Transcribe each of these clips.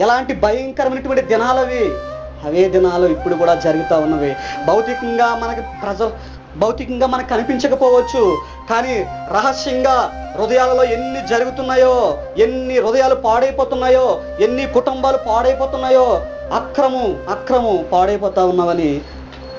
ఎలాంటి భయంకరమైనటువంటి దినాలు అవి? అవే దినాలు ఇప్పుడు కూడా జరుగుతూ ఉన్నవి. భౌతికంగా మనకి ప్రజ భౌతికంగా మనకు కనిపించకపోవచ్చు. కానీ రహస్యంగా హృదయాలలో ఎన్ని జరుగుతున్నాయో ఎన్ని హృదయాలు పాడైపోతున్నాయో ఎన్ని కుటుంబాలు పాడైపోతున్నాయో అక్రము అక్రము పాడైపోతా ఉన్నవని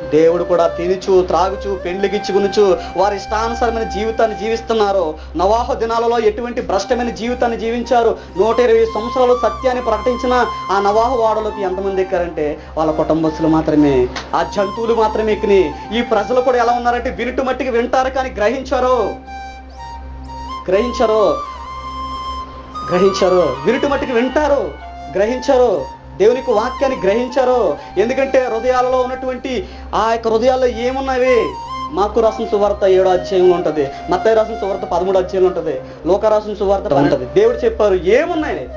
దేవుడు కూడా తినుచు త్రాగుచు పెండ్లిగిచ్చుకునుచు వారి ఇష్టానుసారమైన జీవితాన్ని జీవిస్తున్నారు. నవాహ దినాలలో ఎటువంటి భ్రష్టమైన జీవితాన్ని జీవించారు? నూట ఇరవై సంవత్సరాలు సత్యాన్ని ప్రకటించిన ఆ నవాహ వాడలోకి ఎంతమంది ఎక్కారంటే వాళ్ళ కుటుంబస్తులు మాత్రమే ఆ జంతువులు మాత్రమే ఎక్కినాయి ఈ ప్రజలు కూడా ఎలా ఉన్నారంటే వినుటు మట్టికి వింటారు కానీ గ్రహించారు. గ్రహించరు. గ్రహించరు. వినుటు మట్టికి వింటారు. గ్రహించరు. దేవునికి వాక్యాన్ని గ్రహించారు? ఎందుకంటే హృదయాలలో ఉన్నటువంటి ఆ యొక్క హృదయాల్లో ఏమున్నవి మాకు రాసిన సువార్త ఏడో అధ్యాయంలో ఉంటుంది. మత్తయి రాసిన సువార్త పదమూడు అధ్యాయంలో ఉంటుంది. లోక రాసిన సువార్త ఉంటుంది. దేవుడు చెప్పారు ఏమున్నాయి?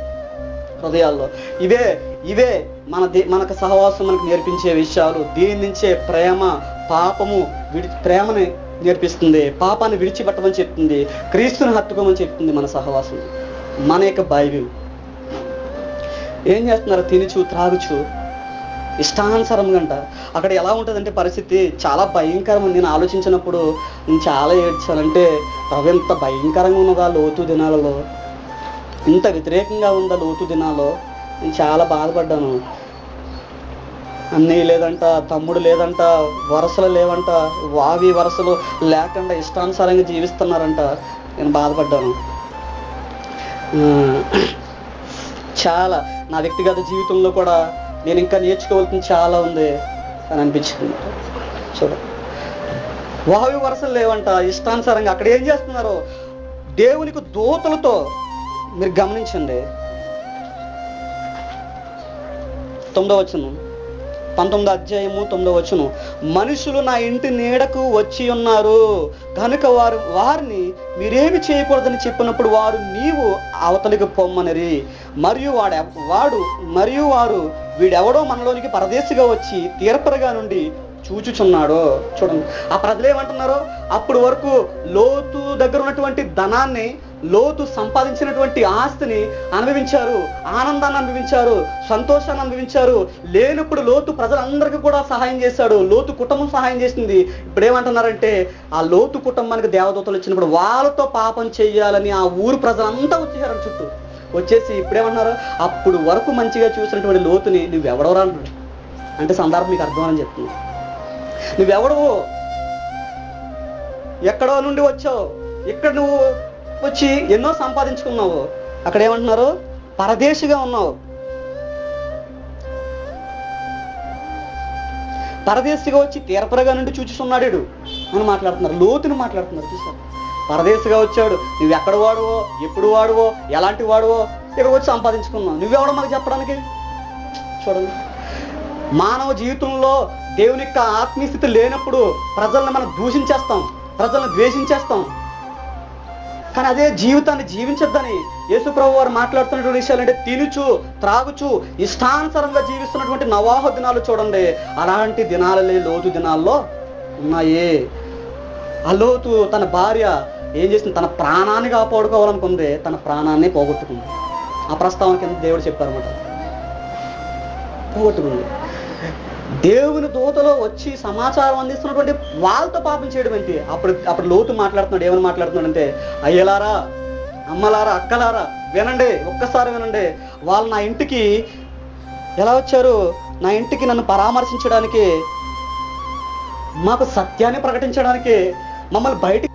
హృదయాల్లో. ఇవే ఇవే మన దే- మనకు సహవాసం మనకు నేర్పించే విషయాలు. దీని నుంచే ప్రేమ పాపము విడి ప్రేమని నేర్పిస్తుంది. పాపాన్ని విడిచిపెట్టమని చెప్తుంది. క్రీస్తుని హత్తుకోమని చెప్తుంది మన సహవాసం. మన యొక్క బైబిల్. ఏం చేస్తున్నారు? తినుచు త్రాగుచు. ఇష్టానుసారం గంట అక్కడ ఎలా ఉంటుందంటే పరిస్థితి చాలా భయంకరం నేను ఆలోచించినప్పుడు నేను చాలా ఏడ్చానంటే అవి ఎంత భయంకరంగా ఉన్నదా లోతు దినాలలో. ఇంత వ్యతిరేకంగా ఉందా లోతు దినాలో నేను చాలా బాధపడ్డాను. అన్నయ్య లేదంట తమ్ముడు లేదంట వరసలు లేవంట వావి వరసలు లేకుండా ఇష్టానుసారంగా జీవిస్తున్నారంట. నేను బాధపడ్డాను. చాలా నా వ్యక్తిగత జీవితంలో కూడా నేను ఇంకా నేర్చుకోవాల్సింది చాలా ఉంది అని అనిపించింది. చూడ. వావి వరసలు లేవంట. ఇష్టానుసారంగా అక్కడ ఏం చేస్తున్నారు? దేవునికి దూతలతో మీరు గమనించండి. తొమ్మిదో వచ్చింది పంతొమ్మిది అధ్యాయము తొమ్మిదో వచ్చును మనుషులు నా ఇంటి నీడకు వచ్చి ఉన్నారు. కనుక వారు వారిని మీరేమి చేయకూడదని చెప్పినప్పుడు వారు నీవు అవతలికి పొమ్మనిరి. మరియు వాడు వాడు మరియు వారు వీడెవడో మనలోనికి పరదేశిగా వచ్చి తీర్పరగా నుండి చూచుచున్నాడు. చూడండి. ఆ ప్రజలు ఏమంటున్నారు? అప్పుడు వరకు లోతు దగ్గర ఉన్నటువంటి ధనాన్ని లోతు సంపాదించినటువంటి ఆస్తిని అనుభవించారు ఆనందాన్ని అనుభవించారు సంతోషాన్ని అనుభవించారు. లేనప్పుడు లోతు ప్రజలందరికీ కూడా సహాయం చేశాడు లోతు కుటుంబం సహాయం చేసింది. ఇప్పుడు ఏమంటున్నారంటే ఆ లోతు కుటుంబానికి దేవదూతలు వచ్చినప్పుడు వాళ్ళతో పాపం చేయాలని ఆ ఊరు ప్రజలంతా వచ్చేసారు చుట్టూ. వచ్చేసి ఇప్పుడేమన్నారు అప్పుడు వరకు మంచిగా చూసినటువంటి లోతుని నువ్వెవడవరా అన్నాడు అంటే సందర్భం మీకు అర్థమని చెప్తుంది నువ్వెవడవు? ఎక్కడో నుండి వచ్చావు. ఇక్కడ నువ్వు వచ్చి ఎన్నో సంపాదించుకున్నావు. అక్కడ ఏమంటున్నారు? పరదేశిగా ఉన్నావు. పరదేశిగా వచ్చి తీరపరగా నుండి చూచుచున్నాడు అని మాట్లాడుతున్నారు. లోతుని మాట్లాడుతున్నారు చూసారు పరదేశిగా వచ్చాడు. నువ్వు ఎక్కడ వాడువో ఎప్పుడు వాడువో ఎలాంటి వాడువో ఇక్కడ వచ్చి సంపాదించుకున్నావు. నువ్వెవడో మాకు చెప్పడానికి? చూడండి. మానవ జీవితంలో దేవుని యొక్క ఆత్మీయస్థితి లేనప్పుడు ప్రజల్ని మనం దూషించేస్తాం. ప్రజల్ని ద్వేషించేస్తాం. కానీ అదే జీవితాన్ని జీవించొద్దని యేసుప్రభు వారు మాట్లాడుతున్నటువంటి విషయాలు అంటే తినుచు త్రాగుచు ఇష్టానుసారంగా జీవిస్తున్నటువంటి నవాహ దినాలు చూడండి. అలాంటి దినాలలే లోతు దినాల్లో ఉన్నాయే. ఆ లోతు తన భార్య ఏం చేసింది? తన ప్రాణాన్ని కాపాడుకోవాలనుకుంది. తన ప్రాణాన్ని పోగొట్టుకుంది. ఆ ప్రస్తావన కింద దేవుడు చెప్పారన్నమాట. పోగొట్టుకుంది. దేవుని దూతలో వచ్చి సమాచారం అందిస్తున్నటువంటి వాళ్ళతో పాపం చేయడం ఏంటి? అప్పుడు అప్పుడు లోతు మాట్లాడుతున్నాడు ఏమని మాట్లాడుతున్నాడు అంటే అయ్యలారా అమ్మలారా అక్కలారా వినండి ఒక్కసారి వినండి. వాళ్ళు నా ఇంటికి ఎలా వచ్చారు? నా ఇంటికి నన్ను పరామర్శించడానికి మాకు సత్యాన్ని ప్రకటించడానికి మమ్మల్ని బయటికి